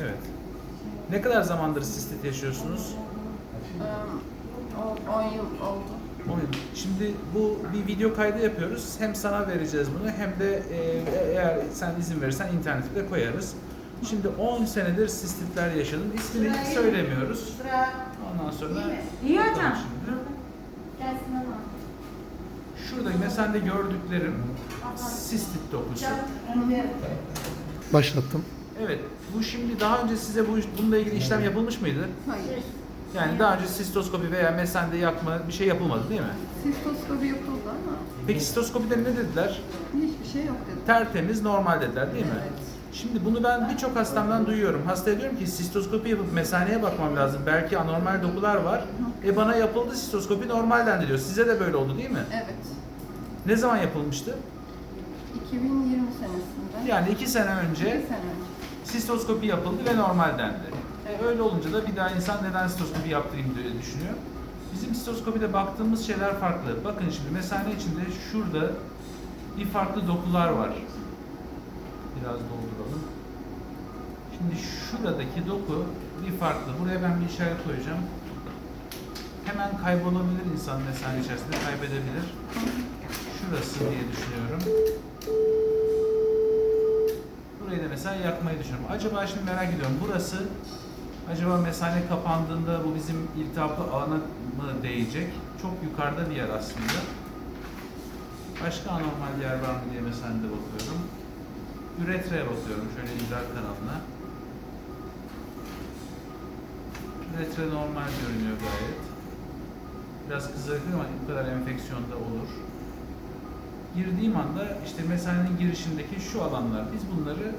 Evet. Ne kadar zamandır sistit yaşıyorsunuz? Ee, 10 yıl oldu. Oyun. Şimdi bu bir video kaydı yapıyoruz. Hem sana vereceğiz bunu hem de e, eğer sen izin verirsen internete de koyarız. Şimdi 10 senedir sistitler yaşadın. İsmini söylemiyoruz. Ondan sonra İyi Bakalım hocam. şimdi. Gelsin ama. Şurada mesela de gördüklerim sistit dokusu. Başlattım. Evet. Bu şimdi daha önce size bu bununla ilgili işlem yapılmış mıydı? Hayır. Yani daha önce sistoskopi veya mesende yakma bir şey yapılmadı değil mi? Sistoskopi yapıldı ama Peki sistoskopide ne dediler? hiçbir şey yok dedi. Tertemiz, normal dediler değil mi? Evet. Şimdi bunu ben birçok hastamdan duyuyorum. Hastaya diyorum ki sistoskopi yapıp mesaneye bakmam lazım. Belki anormal dokular var. E bana yapıldı sistoskopi normalden diyor. Size de böyle oldu değil mi? Evet. Ne zaman yapılmıştı? 2020 senesinde. Yani iki sene önce İki sene önce. Sistoskopi yapıldı ve normal dendi. Evet. Öyle olunca da bir daha insan neden sistoskopi yaptırayım diye düşünüyor. Bizim sistoskopide baktığımız şeyler farklı. Bakın şimdi mesane içinde şurada bir farklı dokular var. Biraz dolduralım. Şimdi şuradaki doku bir farklı. Buraya ben bir işaret koyacağım. Hemen kaybolabilir insan mesane içerisinde kaybedebilir. Şurası diye düşünüyorum. Burayı da mesela yakmayı düşünüyorum. Acaba şimdi merak ediyorum. Burası acaba mesane kapandığında bu bizim iltihaplı alana mı değecek? Çok yukarıda bir yer aslında. Başka anormal yer var mı diye mesanede bakıyorum. Üretreye bakıyorum şöyle idrar kanalına. Üretre normal görünüyor gayet. Biraz kızarık ama bu kadar enfeksiyonda olur. Girdiğim anda işte mesanenin girişindeki şu alanlar biz bunları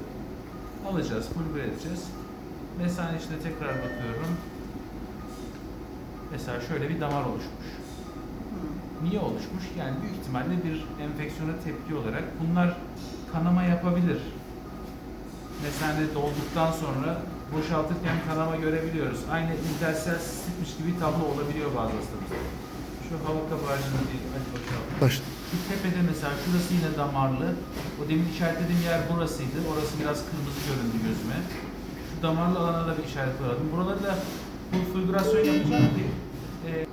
alacağız, pulver edeceğiz. Mesane içine tekrar bakıyorum. Mesela şöyle bir damar oluşmuş. Niye oluşmuş? Yani büyük ihtimalle bir enfeksiyona tepki olarak bunlar kanama yapabilir. Mesane dolduktan sonra boşaltırken kanama görebiliyoruz. Aynı interstitial sistitmiş gibi tablo olabiliyor bazı hastalarımızda. Şu hava kabarcığını bir hadi boşaltalım. Başla. Şu tepede mesela şurası yine damarlı. O demin işaretlediğim yer burasıydı. Orası biraz kırmızı göründü gözüme. Şu damarlı alana da bir işaret koyalım. Buraları da fulgürasyon yapacağım ki e,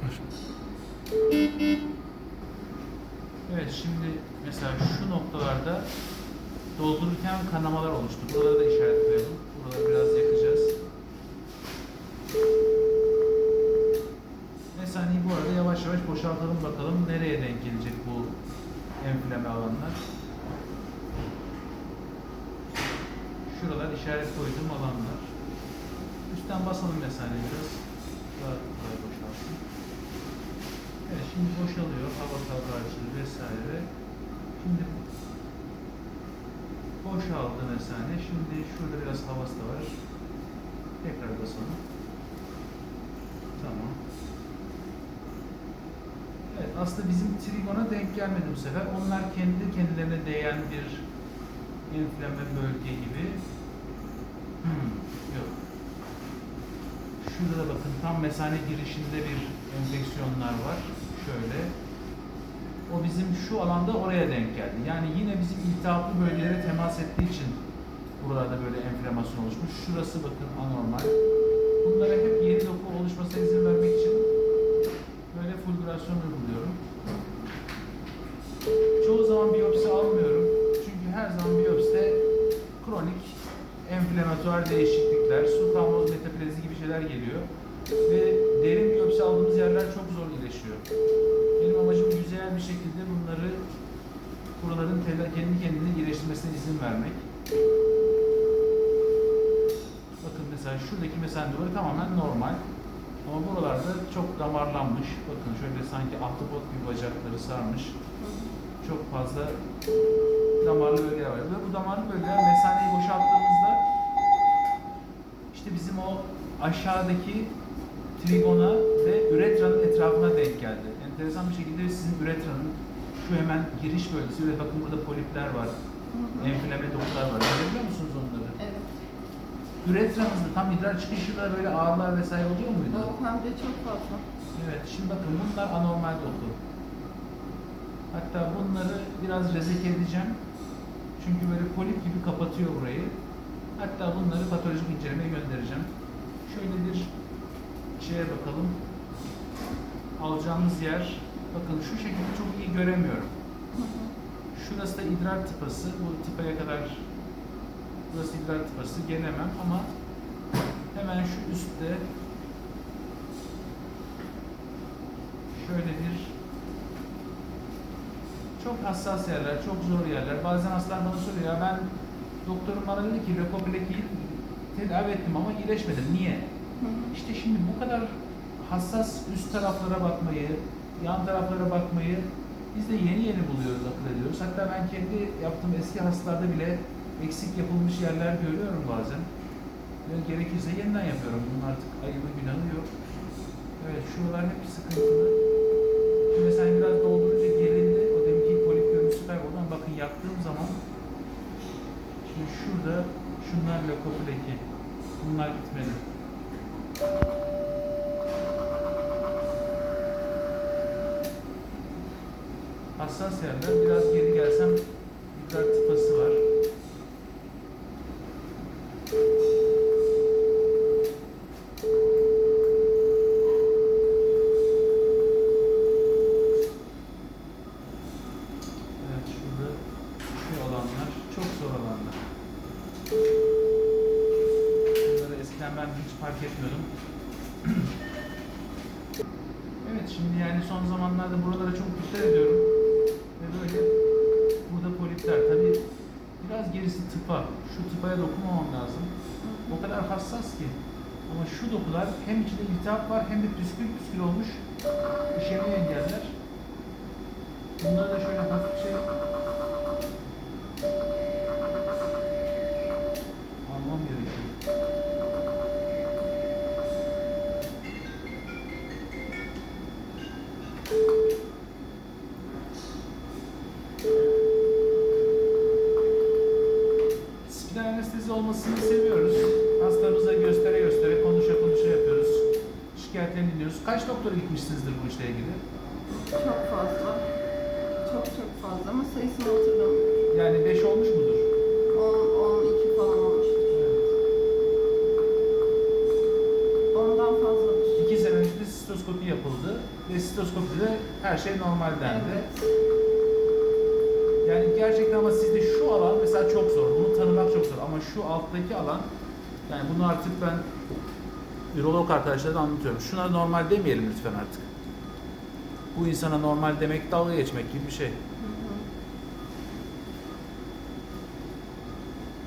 Evet şimdi mesela şu noktalarda doldururken kanamalar oluştu. Buralara da işaret koyalım. Buraları biraz yakacağız. Mesaneyi bu arada yavaş yavaş boşaltalım bakalım nereye denk gelecek bu enflame alanlar. Şuralar işaret koyduğum alanlar. Üstten basalım mesaneyi biraz. Daha kolay boşalsın. Evet şimdi boşalıyor. Hava kabarcığı vesaire. Şimdi boşaldı mesane. Şimdi şurada biraz havası da var. Tekrar basalım. Tamam. Evet aslında bizim trigona denk gelmedi bu sefer. Onlar kendi kendilerine değen bir enflame bölge gibi. Hmm, yok. Şurada da bakın tam mesane girişinde bir enfeksiyonlar var. Şöyle. O bizim şu alanda oraya denk geldi. Yani yine bizim iltihaplı bölgelere temas ettiği için buralarda böyle enflamasyon oluşmuş. Şurası bakın anormal. Bunlara hep yeni doku oluşmasına izin vermek için böyle fulgürasyon uyguluyorum. Çoğu zaman biyopsi almıyorum. Çünkü her zaman biyopside kronik enflamatuar değişiklikler, su kamboz metaplezi gibi şeyler geliyor. Ve derin biyopsi aldığımız yerler çok zor iyileşiyor. Benim amacım yüzeyel bir şekilde bunları buraların tela- kendi kendine iyileştirmesine izin vermek. Bakın mesela şuradaki mesela duvarı tamamen normal. Ama buralarda çok damarlanmış. Bakın şöyle sanki ahtapot gibi bacakları sarmış. Çok fazla damarlı bölgeler var. Ve bu damarlı bölgeler mesaneyi boşalttığımızda işte bizim o aşağıdaki trigona ve üretranın etrafına denk geldi. Enteresan bir şekilde sizin üretranın şu hemen giriş bölgesi ve bakın burada polipler var. Enflame dokular var. Görebiliyor musunuz onları? Evet. Üretranızda tam idrar çıkışında böyle ağrılar vesaire oluyor muydu? O hem de çok fazla. Evet, şimdi bakın bunlar anormal doku. Hatta bunları biraz rezek edeceğim. Çünkü böyle polip gibi kapatıyor burayı. Hatta bunları patolojik incelemeye göndereceğim. Şöyle bir şeye bakalım. Alacağımız yer, bakın şu şekilde çok iyi göremiyorum. Şurası da idrar tıpası. Bu tıpaya kadar burası idrar tıpası gelemem ama hemen şu üstte şöyle bir çok hassas yerler, çok zor yerler. Bazen hastalar bana soruyor ya ben doktorum bana dedi ki lökopleki tedavi ettim ama iyileşmedim. Niye? Hı hı. İşte şimdi bu kadar hassas üst taraflara bakmayı, yan taraflara bakmayı biz de yeni yeni buluyoruz, akıl ediyoruz. Hatta ben kendi yaptığım eski hastalarda bile eksik yapılmış yerler görüyorum bazen. Ve gerekirse yeniden yapıyorum. Bunun artık ayıbı günahı yok. Evet, şuralar hep sıkıntılı. Şimdi mesela biraz doldurunca gerildi. O deminki polip görüntüsü kayboldu ama bakın yaktığım zaman şimdi şurada şunlar lökopleki. Bunlar gitmeli. Hassas yerler. Biraz geri gelsem idrar tıpası var. Evet şurada şu alanlar çok zor alanlar. Bunları eskiden ben hiç fark etmiyordum. Evet şimdi yani son zamanlarda buralara çok dikkat ediyorum. Ve böyle burada polipler tabii biraz gerisi tıpa. Şu tıpaya dokunmamam lazım. O kadar hassas ki. Ama şu dokular hem içinde iltihap var hem de püskül püskül olmuş. İşemeyi engeller. Bunları da şöyle hafifçe Dinliyoruz. Kaç doktora gitmişsinizdir bu işle ilgili? Çok fazla. Çok çok fazla ama sayısını hatırlamıyorum. Yani 5 olmuş mudur? 10, 12 falan olmuştur. Evet. Ondan fazladır. 2 sene önce de sistoskopi yapıldı ve sistoskopide her şey normal dendi. Evet. Yani gerçekten ama sizde şu alan mesela çok zor. Bunu tanımak çok zor ama şu alttaki alan yani bunu artık ben ürolog arkadaşlara da anlatıyorum. Şuna normal demeyelim lütfen artık. Bu insana normal demek dalga geçmek gibi bir şey.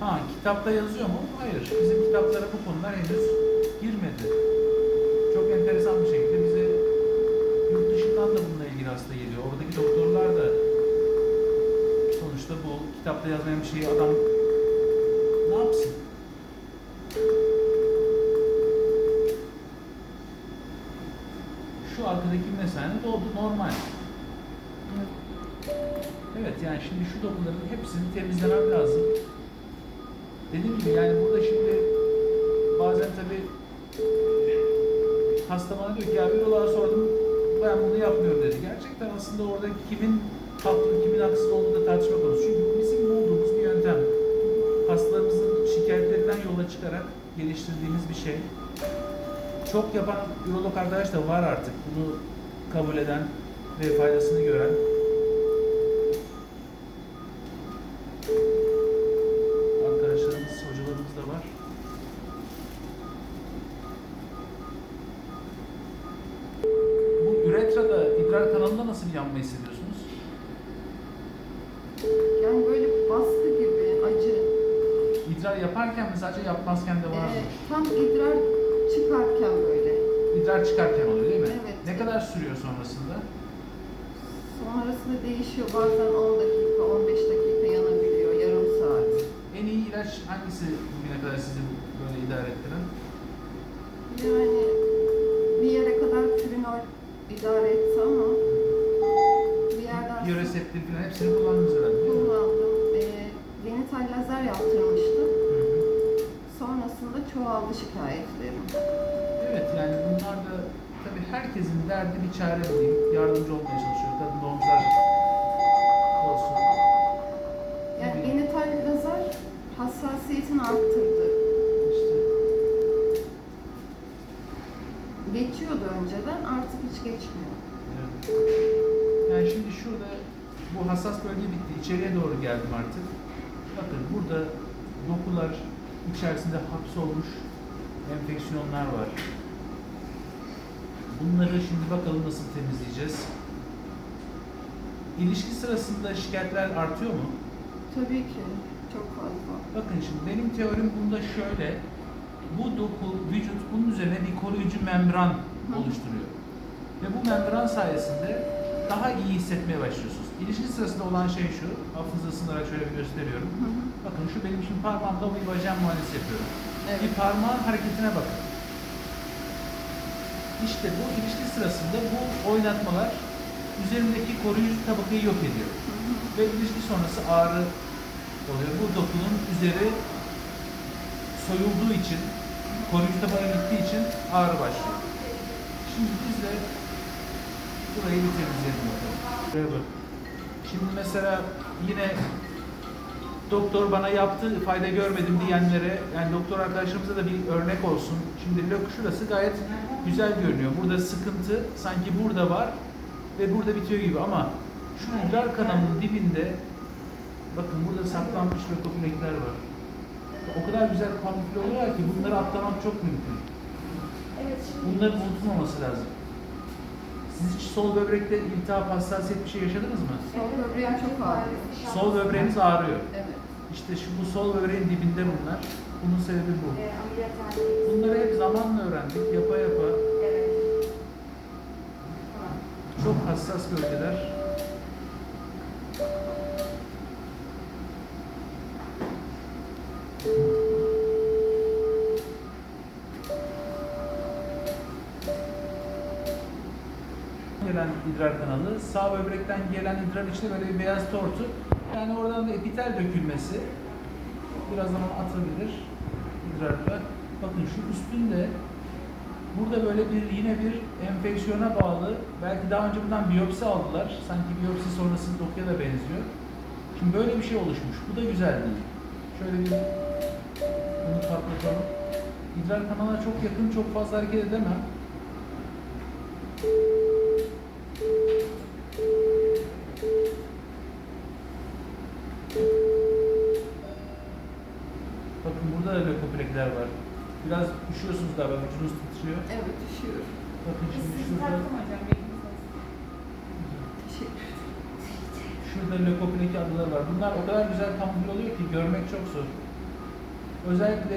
Ha kitapta yazıyor mu? Hayır. Bizim kitaplara bu konular henüz girmedi. Çok enteresan bir şekilde bize yurt dışından da bununla ilgili hasta geliyor. Oradaki doktorlar da sonuçta bu kitapta yazmayan bir şeyi adam ne yapsın? Şu arkadaki mesane doldu normal. Evet yani şimdi şu dokuların hepsini temizlemem lazım. Dediğim gibi yani burada şimdi bazen tabi hasta bana diyor ki ya üroloğa sordum ben bunu yapmıyorum dedi. Gerçekten aslında orada kimin haklı kimin haksız olduğu da tartışma konusu. Çünkü bizim bulduğumuz bir yöntem. Hastalarımızın şikayetlerinden yola çıkarak geliştirdiğimiz bir şey. Çok yapan ürolog arkadaş da var artık. Bunu kabul eden ve faydasını gören. Arkadaşlarımız, hocalarımız da var. Bu üretrada, idrar kanalında nasıl bir yanma hissediyorsunuz? Yani böyle baskı gibi acı. İdrar yaparken mi sadece yapmazken de var mı? Ee, tam idrar çıkarken böyle. İdrar çıkarken oluyor. Ne kadar sürüyor sonrasında? Sonrasında değişiyor. Bazen 10 dakika, 15 dakika yanabiliyor. Yarım saat. En iyi ilaç hangisi bugüne kadar sizi böyle idare ettiren? Yani bir yere kadar pürinol idare etti ama bir yerden sonra Biyoreseptif falan hepsini kullandınız herhalde değil mi? kullandım. Ee, genital lazer yaptırmıştım. Hı hı. Sonrasında çoğaldı şikayetlerim. Evet yani bunlar da tabii herkesin derdi bir çare bulayım. Yardımcı olmaya çalışıyor. Kadın doğumcular olsun. Yani genital lazer hassasiyet hassasiyetini arttırdı. İşte Geçiyordu önceden artık hiç geçmiyor. Evet. Yani şimdi şurada bu hassas bölge bitti. İçeriye doğru geldim artık. Bakın burada dokular içerisinde hapsolmuş enfeksiyonlar var. Bunları şimdi bakalım nasıl temizleyeceğiz. İlişki sırasında şikayetler artıyor mu? Tabii ki çok fazla. Bakın şimdi benim teorim bunda şöyle. Bu doku, vücut bunun üzerine bir koruyucu membran Hı. oluşturuyor. Ve bu membran sayesinde daha iyi hissetmeye başlıyorsunuz. İlişki sırasında olan şey şu, hafızı ısınarak şöyle bir gösteriyorum. Hı hı. Bakın şu benim şimdi parmağımda bir bacağım muayenesi yapıyorum. Evet. Bir parmağın hareketine bakın. İşte bu ilişki sırasında bu oynatmalar üzerindeki koruyucu tabakayı yok ediyor Hı hı. ve ilişki sonrası ağrı oluyor. Bu dokunun üzeri soyulduğu için, koruyucu tabaka gittiği için ağrı başlıyor. Şimdi biz de burayı bir temizleyelim bakalım. Şimdi mesela yine doktor bana yaptı, fayda görmedim diyenlere, yani doktor arkadaşlarımıza da bir örnek olsun. Şimdi lok şurası gayet güzel görünüyor. Burada sıkıntı sanki burada var ve burada bitiyor gibi ama şu idrar kanalının dibinde bakın burada saklanmış lökoplekler var. O kadar güzel kamufle oluyor ki bunları atlamak çok mümkün. Bunların unutulmaması lazım. Siz hiç sol böbrekte iltihap, hassasiyet bir şey yaşadınız mı? Sol böbreğim çok ağrıyor. Sol böbreğiniz ağrıyor. Evet. İşte şu bu sol böbreğin dibinde bunlar. Bunun sebebi bu. Bunları hep zamanla öğrendik, yapa yapa. Çok hassas bölgeler. gelen idrar kanalı, sağ böbrekten gelen idrar içinde böyle bir beyaz tortu. Yani oradan da epitel dökülmesi. Birazdan onu atabilir idrarla. Bakın şu üstünde Burada böyle bir yine bir enfeksiyona bağlı, belki daha önce bundan biyopsi aldılar. Sanki biyopsi sonrası dokuya da benziyor. Şimdi böyle bir şey oluşmuş. Bu da güzel değil. Şöyle bir bunu patlatalım. İdrar kanalına çok yakın, çok fazla hareket edemem. Bakın burada da lökoplekler var. Biraz üşüyorsunuz galiba, vücudunuz titriyor. Evet düşüyor. Bakın şimdi Sizi şurada, taktım hocam. Teşekkür şurada lökopleki adları var. Bunlar o kadar güzel kamufle oluyor ki görmek çok zor. Özellikle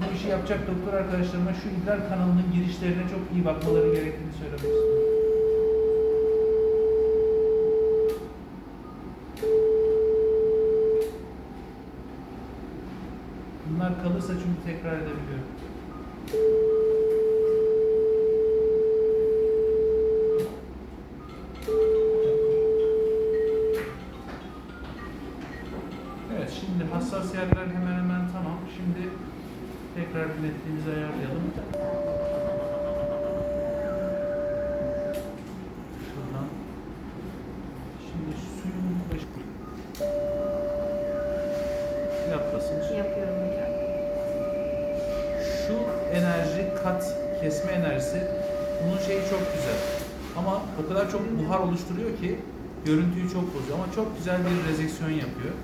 bu işi yapacak doktor arkadaşlarıma şu idrar kanalının girişlerine çok iyi bakmaları gerektiğini söylemek istiyorum. Bunlar kalırsa çünkü tekrar edebiliyorum. Şimdi hassas yerler hemen hemen tamam. Şimdi tekrar netliğimizi ayarlayalım. Şuradan. Şimdi suyun başı... Yap basınç. Yapıyorum hocam. Şu enerji, kat kesme enerjisi, bunun şeyi çok güzel. Ama o kadar çok buhar oluşturuyor ki görüntüyü çok bozuyor. Ama çok güzel bir rezeksiyon yapıyor.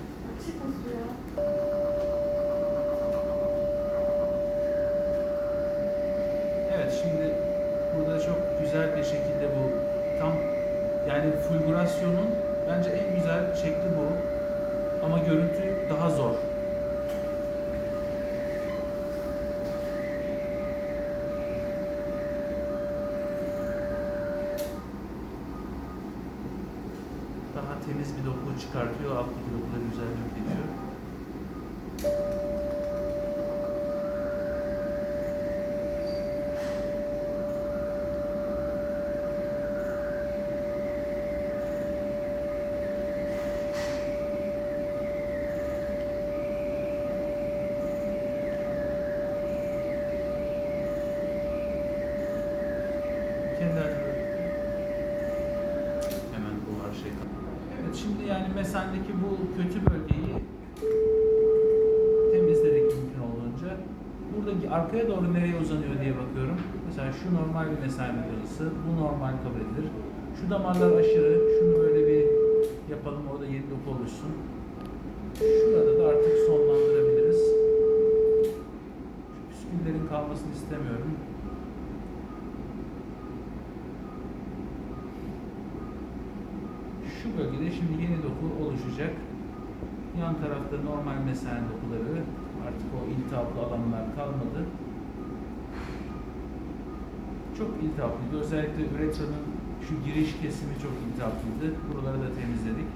Evet şimdi burada çok güzel bir şekilde bu tam yani fulgurasyonun bence en güzel şekli bu. Ama görüntü daha zor. Daha temiz bir doku çıkartıyor, alttaki dokuları güzel ediyor. Kendi haline. Hemen buhar şey. Evet şimdi yani mesendeki bu kötü bölgeyi temizledik. arkaya doğru nereye uzanıyor diye bakıyorum. Mesela şu normal bir mesane noktalısı, bu normal kabul edilir. Şu damarlar aşırı, şunu böyle bir yapalım orada yeni doku oluşsun. Şurada da artık sonlandırabiliriz. Şu püsküllerin kalmasını istemiyorum. Şu bölgede şimdi yeni doku oluşacak. Yan tarafta normal mesane dokuları, artık o iltihaplı alanlar kalmadı. Çok iltihaplıydı. Özellikle üretranın şu giriş kesimi çok iltihaplıydı. Buraları da temizledik.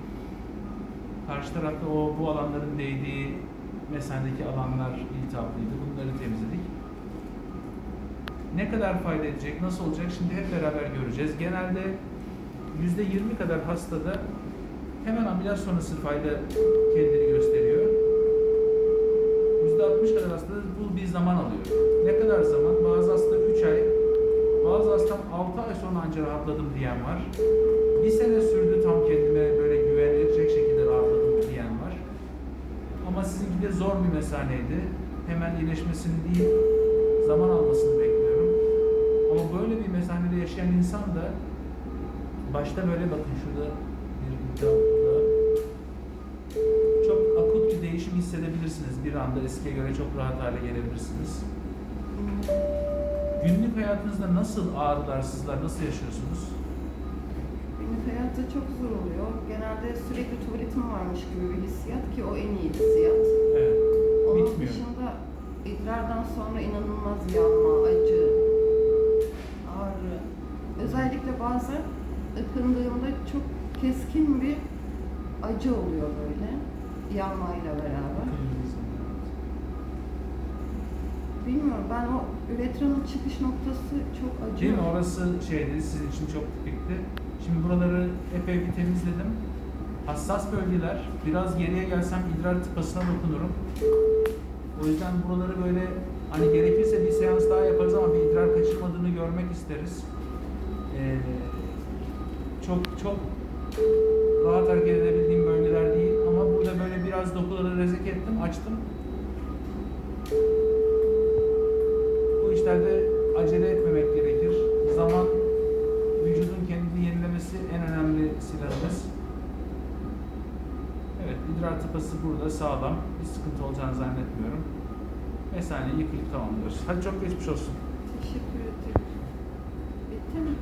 Karşı tarafta o bu alanların değdiği mesanedeki alanlar iltihaplıydı. Bunları temizledik. Ne kadar fayda edecek, nasıl olacak şimdi hep beraber göreceğiz. Genelde %20 kadar hastada hemen ameliyat sonrası fayda kendini gösteriyor. %60 kadar hastada bu bir zaman alıyor. Ne kadar zaman? Bazı hasta 3 ay, bazı hastam 6 ay sonra anca rahatladım diyen var. Bir sene sürdü tam kendime böyle güvenilecek şekilde rahatladım diyen var. Ama sizinki de zor bir mesaneydi. Hemen iyileşmesini değil, zaman almasını bekliyorum. Ama böyle bir mesanede yaşayan insan da başta böyle bakın şurada bir iltihapla çok akut bir değişim hissedebilirsiniz. Bir anda eskiye göre çok rahat hale gelebilirsiniz. Günlük hayatınızda nasıl ağrılar, sızlar, nasıl yaşıyorsunuz? Günlük hayatta çok zor oluyor. Genelde sürekli tuvaletim varmış gibi bir hissiyat ki o en iyi hissiyat. Evet. Onun Bitmiyor. dışında idrardan sonra inanılmaz yanma, acı, ağrı. Özellikle bazen ıkındığımda çok keskin bir acı oluyor böyle yanmayla beraber. Bilmiyorum ben o üretranın çıkış noktası çok acı. Değil mi? Orası şeydi, sizin için çok tipikti. Şimdi buraları epey bir temizledim. Hassas bölgeler. Biraz geriye gelsem idrar tıpasına dokunurum. O yüzden buraları böyle hani gerekirse bir seans daha yaparız ama bir idrar kaçırmadığını görmek isteriz. Ee, çok çok rahat hareket edebildiğim bölgeler değil ama burada böyle biraz dokuları rezek ettim, açtım. Bu işlerde acele etmemek gerekir. Zaman vücudun kendini yenilemesi en önemli silahımız. Evet, idrar tıpası burada sağlam. Bir sıkıntı olacağını zannetmiyorum. Mesaneyi yıkayıp tamamlıyoruz. Hadi çok geçmiş olsun. Teşekkür ederim. Bitti mi?